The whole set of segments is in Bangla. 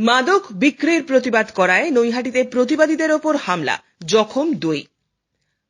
মাদক বিক্রির প্রতিবাদ করায় নৈহাটিতে প্রতিবাদীদের ওপর হামলা, জখম দুই।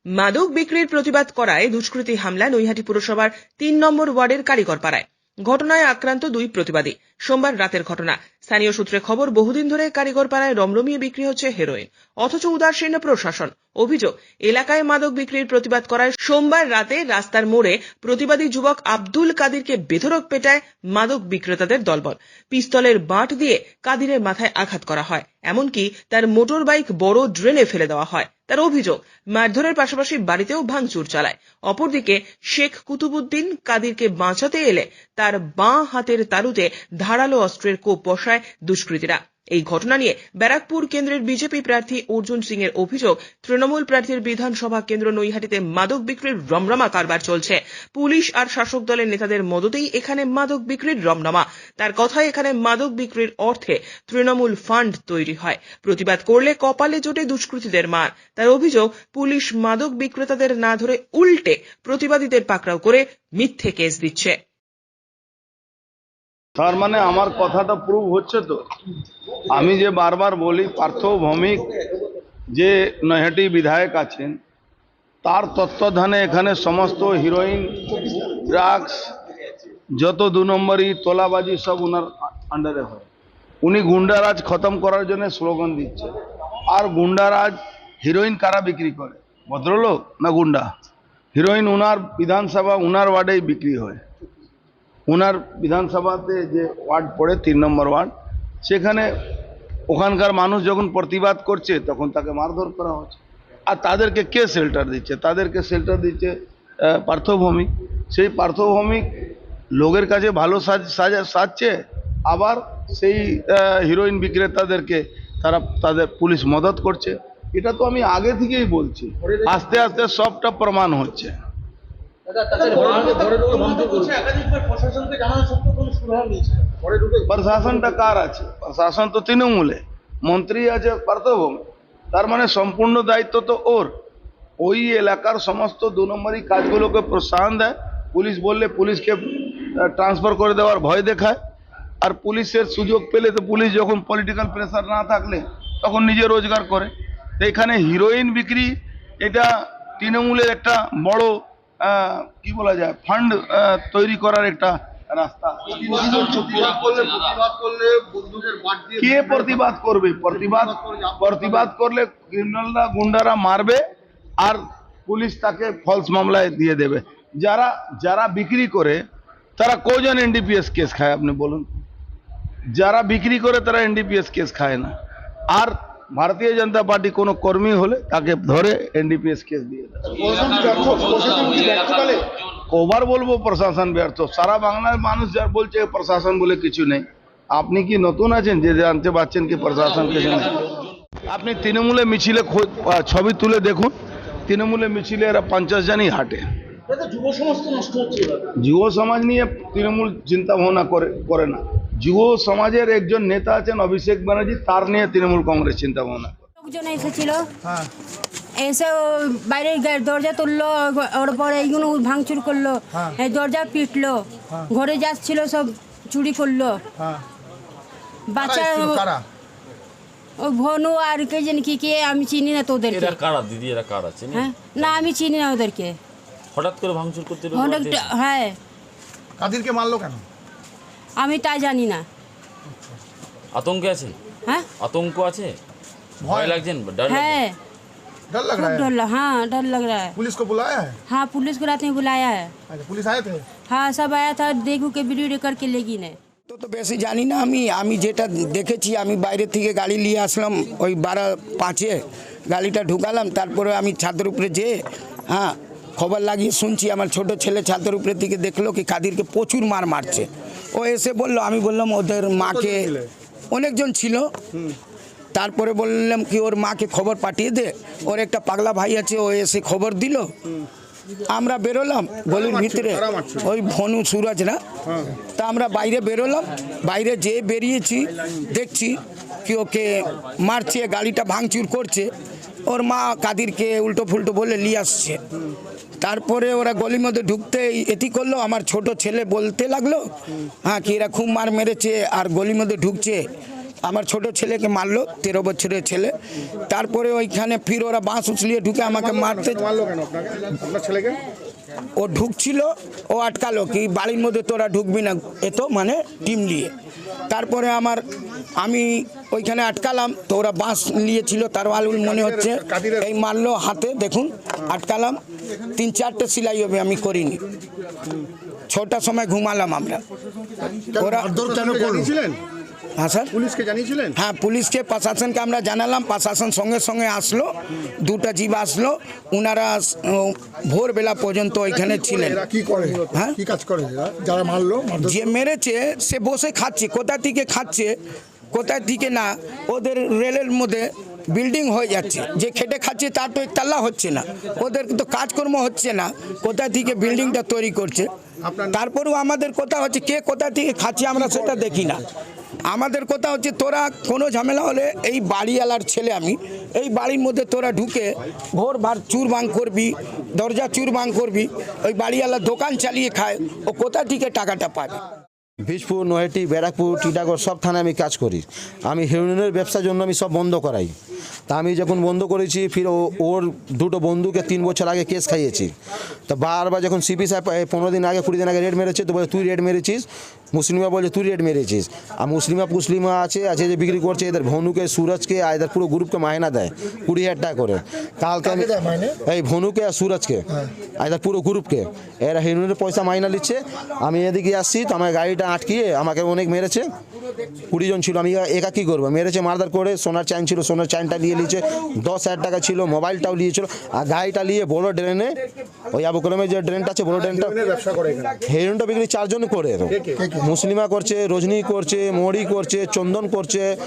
মাদক বিক্রির প্রতিবাদ করায় দুষ্কৃতী হামলা নৈহাটি পুরসভার তিন নম্বর ওয়ার্ডের কারিগরপাড়ায়। ঘটনায় আক্রান্ত দুই প্রতিবাদী। সোমবার রাতের ঘটনা। স্থানীয় সূত্রে খবর, বহুদিন ধরে কারিগর পাড়ায় রমরমিয়ে বিক্রি হচ্ছে হেরোইন। অথচ উদাসীন প্রশাসন। অভিযোগ, এলাকায় মাদক বিক্রির প্রতিবাদ করায় সোমবার রাতে রাস্তার মোড়ে প্রতিবাদী যুবক আব্দুল কাদিরকে বেধরক পেটায় মাদক বিক্রেতাদের দলবল। পিস্তলের বাঁট দিয়ে কাদিরের মাথায় আঘাত করা হয়। এমনকি তার মোটর বাইক বড় ড্রেনে ফেলে দেওয়া হয়। তার অভিযোগ, মারধরের পাশাপাশি বাড়িতেও ভাঙচুর চালায়। অপরদিকে, শেখ কুতুবুদ্দিন কাদিরকে বাঁচাতে এলে তার বাঁ হাতের তালুতে ধারালো অস্ত্রের কোপ বসায় দুষ্কৃতীরা। এই ঘটনা নিয়ে ব্যারাকপুর কেন্দ্রের বিজেপি প্রার্থী অর্জুন সিং এর অভিযোগ, তৃণমূল প্রার্থীর বিধানসভা কেন্দ্র নৈহাটিতে মাদক বিক্রির রমরমা কারবার চলছে। পুলিশ আর শাসক দলের নেতাদের মদতেই এখানে মাদক বিক্রির রমরমা। তার কথায় এখানে মাদক বিক্রির অর্থে তৃণমূল ফান্ড তৈরি হয়। প্রতিবাদ করলে কপালে জোটে দুষ্কৃতীদের মার। তার অভিযোগ, পুলিশ মাদক বিক্রেতাদের না ধরে উল্টে প্রতিবাদীদের পাকড়াও করে মিথ্যে কেস দিচ্ছে। তার মানে আমার কথাটা প্রুভ হচ্ছে তো। আমি যে বারবার বলি পার্থ ভৌমিক যে নৈহাটি বিধায়ক আছেন, তার তত্ত্বাবধানে এখানে সমস্ত হিরোইন ড্রাগস যত দু নম্বরই তোলাবাজি সব ওনার আন্ডারে হয়। উনি গুন্ডারাজ খতম করার জন্য স্লোগান দিচ্ছে। আর গুন্ডারাজ হিরোইন কারা বিক্রি করে? ভদ্রলোক না গুন্ডা? হিরোইন উনার বিধানসভা, উনার ওয়ার্ডেই বিক্রি হয়। ওনার বিধানসভাতে যে ওয়ার্ড পড়ে তিন নম্বর ওয়ার্ড সেখানে ওখানকার মানুষ যখন প্রতিবাদ করছে তখন তাকে মারধর করা হচ্ছে। আর তাদেরকে কে শেল্টার দিচ্ছে? তাদেরকে শেল্টার দিচ্ছে আহ, পার্থভৌমিক। সেই পার্থভৌমিক লোকের কাছে ভালো সাজ সাজা সাজছে আবার সেই হিরোইন বিক্রেতাদেরকে তারা তাদের পুলিশ মদত করছে। এটা তো আমি আগে থেকেই বলছি। আস্তে আস্তে সবটা প্রমাণ হচ্ছে। প্রশাসনটা কার আছে? প্রশাসন তো তৃণমূলে। মন্ত্রী আছে পার্থভূমি। তার মানে সম্পূর্ণ দায়িত্ব তো ওর। ওই এলাকার সমস্ত দু নম্বরই কাজগুলোকে প্রোৎসাহন দেয়। পুলিশ বললে পুলিশকে ট্রান্সফার করে দেওয়ার ভয় দেখায়। আর পুলিশের সুযোগ পেলে তো পুলিশ যখন পলিটিক্যাল প্রেসার না থাকলে তখন নিজে রোজগার করে। তো এখানে হিরোইন বিক্রি এটা তৃণমূলের একটা বড় কি বলা যায় ফান্ড তৈরি করার একটা রাস্তা। কে প্রতিবাদ করবে? প্রতিবাদ প্রতিবাদ করলে ক্রিমিনালরা গুন্ডারা মারবে আর পুলিশ তাকে ফলস মামলায় দিয়ে দেবে। যারা যারা বিক্রি করে, তারা কজন এনডিপিএস কেস খায় আপনি বলুন? যারা বিক্রি করে তারা এনডিপিএস কেস খায় না। আর ভারতীয় জনতা পার্টি কোনো কর্মী হলে তাকে ধরে এনডিপিএস কেস দিয়ে কবার বলব প্রশাসন ব্যর্থ। সারা বাংলার মানুষ যার বলছে প্রশাসন বলে কিছু নেই। আপনি কি নতুন আছেন? যে জানতে পারছেন কি প্রশাসন কিছু নেই আপনি তৃণমূলে মিছিলে ছবি তুলে দেখুন। তৃণমূলে মিছিলে এরা পঞ্চাশ জনই হাঁটে। যুব সমাজ নিয়ে তৃণমূল চিন্তা ভাবনা করে করে না। যুব সমাজের একজন নেতা আছেন অভিষেক ব্যানার্জি তার নিয়ে তৃণমূল কংগ্রেস চিন্তা ভাবনা। লোকজন এসেছিল। এসে বাইরে দরজা তুললো ওর পরে এইগুলো ভাঙচুর করল এই দরজা পিটলো ঘরে যাচ্ছিল সব চুরি করল। বাচ্চা ও ভনু আর কে জানি কি কে আমি চিনি না তোদেরকে। এরা কারা? দিদি এরা কারা? চেনে? হ্যাঁ? না আমি চিনি না ওদেরকে। হঠাৎ করে ভাঙচুর করতে রাতে? হ্যাঁ। কাদিরকে মারলো কেন? আমি তা জানি না আতঙ্কে আছে হ্যাঁ আতঙ্ক আছে ভয় ভয় লাগছেন ডর লাগছে? है डर लग खूब रहा है डर लग हाँ डर लग रहा है पुलिस को बुलाया है हाँ पुलिस को रात में बुलाया है अच्छा पुलिस आए थे हाँ सब आया था देखू के वीडियो रिकॉर्ड के लेगी ने তো তো বেশি জানি না আমি আমি যেটা দেখেছি আমি বাইরে থেকে গাড়ি নিয়ে আসলাম ওই বারো পাঁচে গাড়িটা ঢুকালাম তারপরে আমি ছাদের উপরে যেয়ে হ্যাঁ খবর লাগিয়ে শুনছি আমার ছোট ছেলে ছাদের উপরে থেকে দেখলো কি কাদিরকে প্রচুর মার মারছে ও এসে বলল আমি বললাম ওদের মাকে অনেকজন ছিল। তারপরে বললাম কি ওর মাকে খবর পাঠিয়ে দে। ওর একটা পাগলা ভাই আছে ও এসে খবর দিল। আমরা বেরোলাম গলির ভিতরে। ওই ভনু সুরজরা তা আমরা বাইরে বেরোলাম। বাইরে যে বেরিয়েছি দেখছি কি ওকে মারছে গাড়িটা ভাঙচুর করছে। ওর মা কাদিরকে উল্টো ফুলটো বলে নিয়ে আসছে। তারপরে ওরা গলির মধ্যে ঢুকতে এটি করল আমার ছোট ছেলে বলতে লাগল হ্যাঁ কি এরা খুব মার মেরেছে আর গলির মধ্যে ঢুকছে। আমার ছোট ছেলেকে মারলো তেরো বছরের ছেলে। তারপরে ওইখানে ফির ওরা বাঁশ উছলিয়ে ঢুকে আমাকে মারতে ছেলেকে? ও ঢুকছিল ও আটকালো কি বাড়ির মধ্যে তোরা ঢুকবি না? এত মানে টিম নিয়ে। তারপরে আমার আমি ওইখানে আটকালাম তো ওরা বাঁশ নিয়েছিল তার আলুল মনে হচ্ছে এই মারলো হাতে দেখুন আটকালাম তিন চারটে সেলাই হবে আমি করিনি। ছটার সময় ঘুমালাম আমরা। ওরা হ্যাঁ স্যার? পুলিশকে জানিয়েছিলেন? হ্যাঁ পুলিশকে প্রশাসনকে আমরা জানালাম প্রশাসন সঙ্গে সঙ্গে আসলো দুটা জীব আসলো ওনারা ভোরবেলা পর্যন্ত ওইখানে ছিলেন। কি করে? হ্যাঁ? কি কাজ করে? যারা মারলো যে মেরেছে সে বসে খাচ্ছে কোথা থেকে খাচ্ছে কোথা থেকে না, ওদের রেলের মধ্যে বিল্ডিং হয়ে যাচ্ছে। যে খেটে খাচ্ছে তার তো একতলা হচ্ছে না। ওদের তো কাজকর্ম হচ্ছে না কোথা থেকে বিল্ডিংটা তৈরি করছে। তারপরেও আমাদের কথা হচ্ছে, কে কোথা থেকে খাচ্ছে আমরা সেটা দেখি না। আমাদের কথা হচ্ছে, তোরা কোনো ঝামেলা হলে এই বাড়িওয়ালার ছেলে আমি, এই বাড়ির মধ্যে তোরা ঢুকে ভোর ভার চুর বাং করবি, দরজা চুর বাং করবি, ওই বাড়িওয়ালার দোকান চালিয়ে খায়, ও কোথা থেকে টাকাটা পাবে? বীজপুর নয়টি, ব্যারাকপুর, টিটাগড় সব থানায় আমি কাজ করি। আমি হেরোইনের ব্যবসার জন্য আমি সব বন্ধ করাই। তা আমি যখন বন্ধ করেছি, ফির ওর দুটো বন্ধুকে তিন বছর আগে কেস খাইয়েছি। তো বারবার যখন সিপি সাহেব পনেরো দিন আগে, কুড়ি দিন আগে রেড মেরেছে, তো তুই রেড মেরেছিস? মুসলিমা বলে তুই রেট মেরেছিস। আর মুসলিমা মুসলিমা আছে আছে যে বিক্রি করছে এদের ভনুকে সুরজকে আর এদের পুরো গ্রুপকে মায়না দেয় কুড়ি হাজার টাকা করে। কালকে আমি? এই ভনুকে আর সুরজকে। আর এদের পুরো গ্রুপকে। এরা হিরোইনের পয়সা মাইনা নিচ্ছে। আমি এদিকে আসছি তো আমার গাড়িটা আটকিয়ে আমাকে অনেক মেরেছে। কুড়ি জন ছিল আমি একা কী করব? মেরেছে মারদার করে সোনার চাইন ছিল সোনার চাইনটা নিয়ে নিয়েছে। দশ হাজার টাকা ছিল মোবাইলটাও নিয়েছিল। আর গাড়িটা নিয়ে বড় ড্রেনে ওই আবু কলমের যে ড্রেনটা আছে বড় ড্রেনটা হেরোইনটা বিক্রি চারজন করে মুসলিমা করছে, রজনী করছে, মৌরি করছে, চন্দন করছে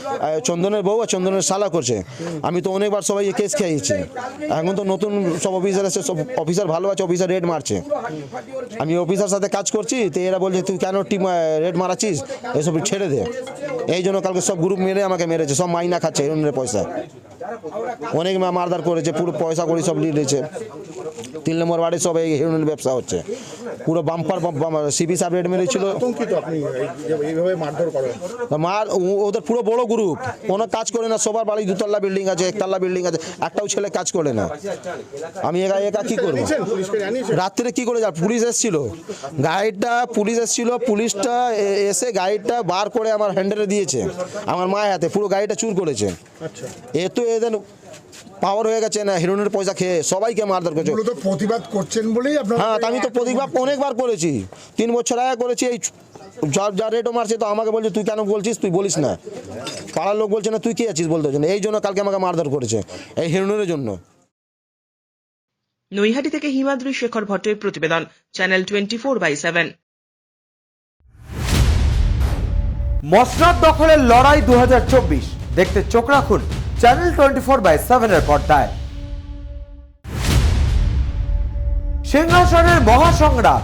চন্দনের বউ আর চন্দনের শালা করছে। আমি তো অনেকবার সবাই কেস খেয়েছি। এখন তো নতুন সব অফিসার আছে সব অফিসার ভালো আছে অফিসার রেড মারছে। আমি অফিসার সাথে কাজ করছি, তো এরা বলছে, তুই কেন টিম রেড মারাচ্ছিস? এসব ছেড়ে দে। এই জন্য কালকে সব গ্রুপ মেরে আমাকে মেরেছে, সব মাইনা খাচ্ছে হেরোইনের পয়সা। অনেক মা- মারধার করেছে, পুরো পয়সা করি সব নিয়ে নিয়েছে। তিন নম্বর ওয়ার্ডে সব এই হেরোইনের ব্যবসা হচ্ছে। পুরো বাম্পার সিপি সাহেব রেড মেরেছিল মার ওদের পুরো বড় গ্রুপ কোনো কাজ করে না সবার বাড়ি দুতলা বিল্ডিং আছে একতলা বিল্ডিং আছে একটাও ছেলে কাজ করে না। আমি একা একা কি করব? রাত্রে কি করে যা পুলিশ এসেছিল। গাইডটা পুলিশ এসেছিল পুলিশটা এসে গাইডটা বার করে আমার হ্যান্ডেলে দিয়েছে। আমার মায়ের হাতে পুরো গাড়িটা চুর করেছে। আচ্ছা। এ তো এদের পাওয়ার হয়ে গেছে না হিরোইনের পয়সা খেয়ে সবাইকে মারধর করছে। প্রতিবাদ করছেন বলেই হ্যাঁ আমি তো প্রতিবাদ অনেকবার করেছি। তিন বছর আগে করেছি এই যা যা রেটও মারছে তো আমাকে বলছে তুই কেন বলছিস? তুই বলিস না। পাড়ার লোক বলছে না তুই কে আছিস বলতে? এই জন্য কালকে আমাকে মারধর করেছে এই হিরোইনের জন্য। নৈহাটি থেকে হিমাদ্রি শেখর ভট্টের প্রতিবেদন channel twenty four by seven মসনাদ দখলের লড়াই দু হাজার চব্বিশ। দেখতে চোখ রাখুন। চ্যানেল টোয়েন্টি ফোর বাই সেভেনের পর্দায়। সিংহাসনের মহাসংগ্রাম।